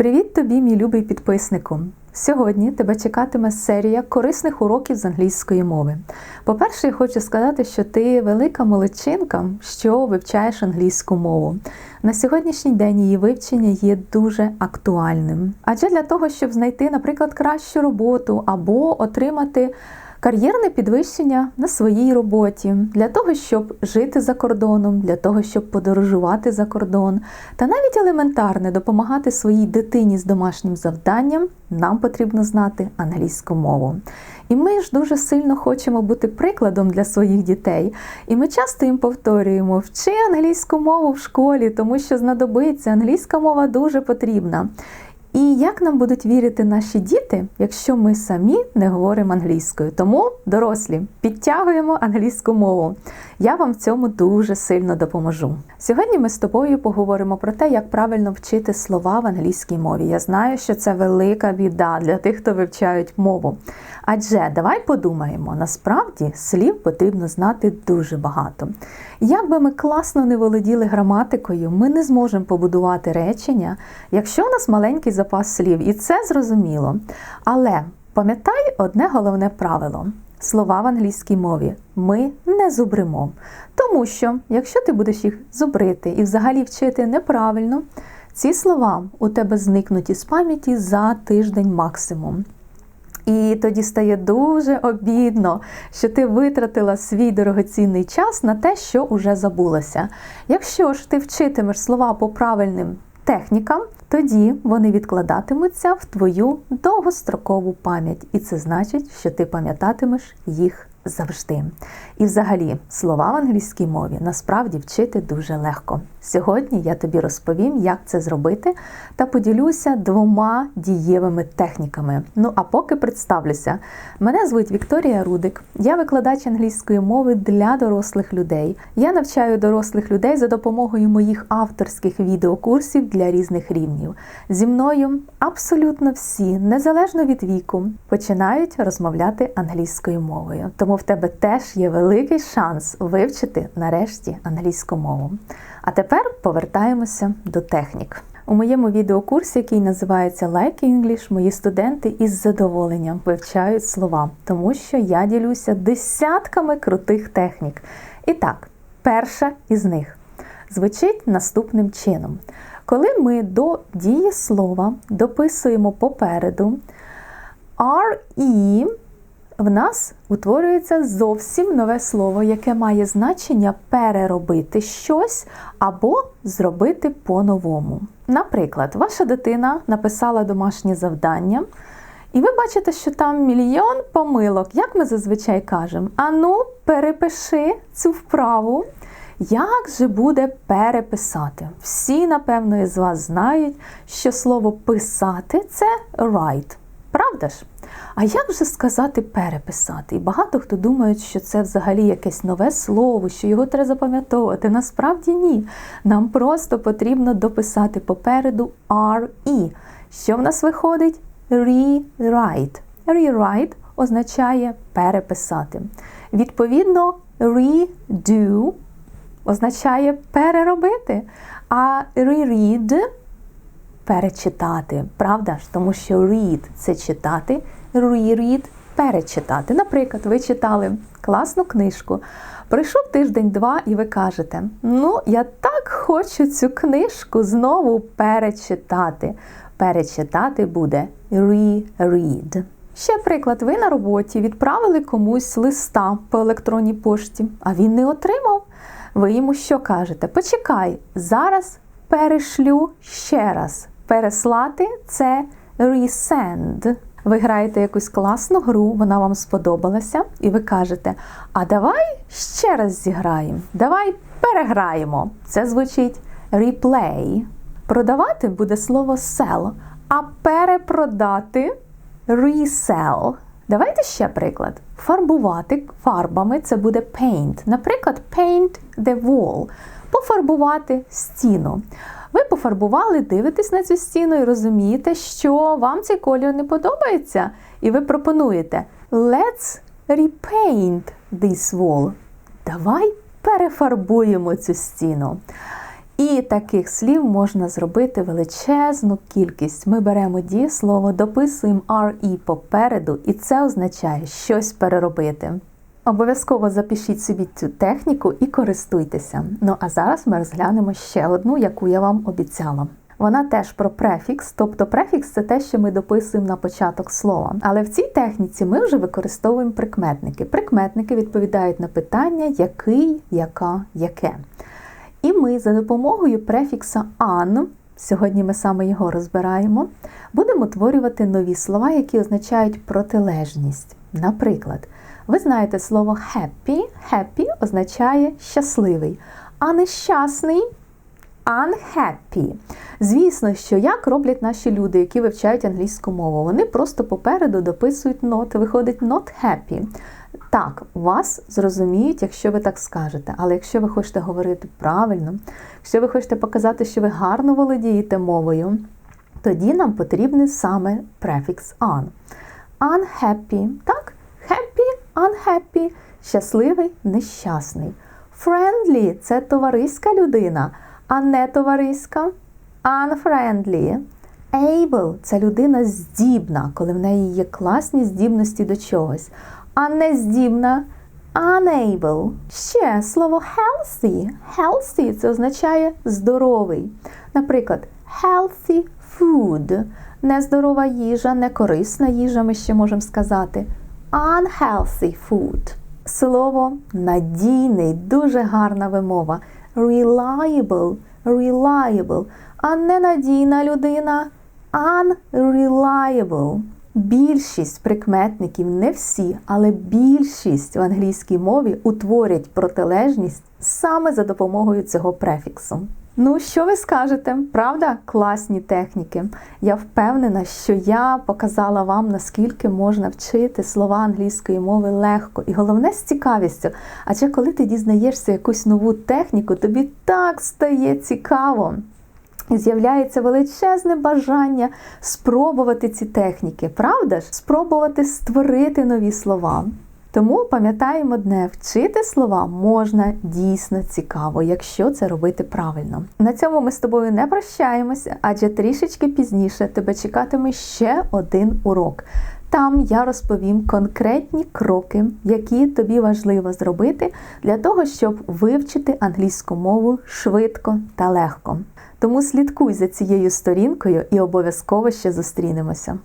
Привіт тобі, мій любий підписнику! Сьогодні тебе чекатиме серія корисних уроків з англійської мови. По-перше, я хочу сказати, що ти велика молодчинка, що вивчаєш англійську мову. На сьогоднішній день її вивчення є дуже актуальним. Адже для того, щоб знайти, наприклад, кращу роботу або отримати кар'єрне підвищення на своїй роботі, для того, щоб жити за кордоном, для того, щоб подорожувати за кордон, та навіть елементарне допомагати своїй дитині з домашнім завданням, нам потрібно знати англійську мову. І ми ж дуже сильно хочемо бути прикладом для своїх дітей. І ми часто їм повторюємо: вчи англійську мову в школі, тому що знадобиться англійська мова дуже потрібна. І як нам будуть вірити наші діти, якщо ми самі не говоримо англійською? Тому, дорослі, підтягуємо англійську мову. Я вам в цьому дуже сильно допоможу. Сьогодні ми з тобою поговоримо про те, як правильно вчити слова в англійській мові. Я знаю, що це велика біда для тих, хто вивчають мову. Адже давай подумаємо, насправді слів потрібно знати дуже багато. Як би ми класно не володіли граматикою, ми не зможемо побудувати речення, якщо у нас маленький запас слів, і це зрозуміло. Але пам'ятай одне головне правило. Слова в англійській мові ми не зубримо. Тому що, якщо ти будеш їх зубрити і взагалі вчити неправильно, ці слова у тебе зникнуть із пам'яті за тиждень максимум. І тоді стає дуже обідно, що ти витратила свій дорогоцінний час на те, що уже забулося. Якщо ж ти вчитимеш слова по правильним технікам, тоді вони відкладатимуться в твою довгострокову пам'ять. І це значить, що ти пам'ятатимеш їх завжди. І взагалі, слова в англійській мові насправді вчити дуже легко. Сьогодні я тобі розповім, як це зробити, та поділюся двома дієвими техніками. Ну а поки представлюся, мене звуть Вікторія Рудик, я викладач англійської мови для дорослих людей. Я навчаю дорослих людей за допомогою моїх авторських відеокурсів для різних рівнів. Зі мною абсолютно всі, незалежно від віку, починають розмовляти англійською мовою. Тому в тебе теж є великий шанс вивчити нарешті англійську мову. А тепер повертаємося до технік. У моєму відеокурсі, який називається Like English, мої студенти із задоволенням вивчають слова, тому що я ділюся десятками крутих технік. І так, перша із них звучить наступним чином. Коли ми до дієслова дописуємо попереду RE, в нас утворюється зовсім нове слово, яке має значення переробити щось або зробити по-новому. Наприклад, ваша дитина написала домашнє завдання, і ви бачите, що там мільйон помилок, як ми зазвичай кажемо. Ану, перепиши цю вправу. Як же буде переписати? Всі, напевно, із вас знають, що слово писати це write. Правда ж? А як же сказати переписати? І багато хто думає, що це взагалі якесь нове слово, що його треба запам'ятовувати. Насправді ні. Нам просто потрібно дописати попереду RE. Що в нас виходить? Rewrite. Rewrite означає переписати. Відповідно, redo означає переробити. А reread перечитати. Правда ж? Тому що read це читати, reread перечитати. Наприклад, ви читали класну книжку. Прийшов тиждень-два, і ви кажете: Ну, я так хочу цю книжку знову перечитати. Перечитати буде reread. Ще приклад, ви на роботі відправили комусь листа по електронній пошті, а він не отримав. Ви йому що кажете? Почекай, зараз перешлю ще раз. Переслати це resend. Ви граєте якусь класну гру, вона вам сподобалася, і ви кажете: А давай ще раз зіграємо, давай переграємо. Це звучить replay. Продавати буде слово sell, а перепродати resell. Давайте ще приклад. Фарбувати фарбами це буде paint. Наприклад, paint the wall. Пофарбувати стіну. Ви пофарбували, дивитесь на цю стіну і розумієте, що вам цей колір не подобається. І ви пропонуєте Let's repaint this wall. Давай перефарбуємо цю стіну. І таких слів можна зробити величезну кількість. Ми беремо дієслово, дописуємо RE попереду, і це означає щось переробити. Обов'язково запишіть собі цю техніку і користуйтеся. Ну а зараз ми розглянемо ще одну, яку я вам обіцяла. Вона теж про префікс, тобто префікс це те, що ми дописуємо на початок слова. Але в цій техніці ми вже використовуємо прикметники. Прикметники відповідають на питання який, яка, яке. І ми за допомогою префікса an, сьогодні ми саме його розбираємо, будемо утворювати нові слова, які означають протилежність. Наприклад, ви знаєте слово happy. Happy означає щасливий, а нещасний unhappy. Звісно, що як роблять наші люди, які вивчають англійську мову, вони просто попереду дописують not, виходить not happy. Так, вас зрозуміють, якщо ви так скажете. Але якщо ви хочете говорити правильно, якщо ви хочете показати, що ви гарно володієте мовою, тоді нам потрібний саме префікс an. Unhappy. Так? Happy, unhappy, щасливий, нещасний. Friendly це товариська людина, а не товариська. Unfriendly. Able це людина здібна, коли в неї є класні здібності до чогось. А не здібна unable. Ще слово healthy. Healthy це означає здоровий. Наприклад, healthy food. Нездорова їжа, некорисна їжа, ми ще можемо сказати. Unhealthy food. Слово надійний, дуже гарна вимова. Reliable, reliable. А ненадійна людина unreliable. Більшість прикметників, не всі, але більшість в англійській мові утворять протилежність саме за допомогою цього префіксу. Ну, що ви скажете? Правда, класні техніки. Я впевнена, що я показала вам, наскільки можна вчити слова англійської мови легко і головне з цікавістю. Адже коли ти дізнаєшся якусь нову техніку, тобі так стає цікаво. І з'являється величезне бажання спробувати ці техніки, правда ж? Спробувати створити нові слова. Тому пам'ятаємо одне, вчити слова можна дійсно цікаво, якщо це робити правильно. На цьому ми з тобою не прощаємося, адже трішечки пізніше тебе чекатиме ще один урок. Там я розповім конкретні кроки, які тобі важливо зробити для того, щоб вивчити англійську мову швидко та легко. Тому слідкуй за цією сторінкою і обов'язково ще зустрінемося.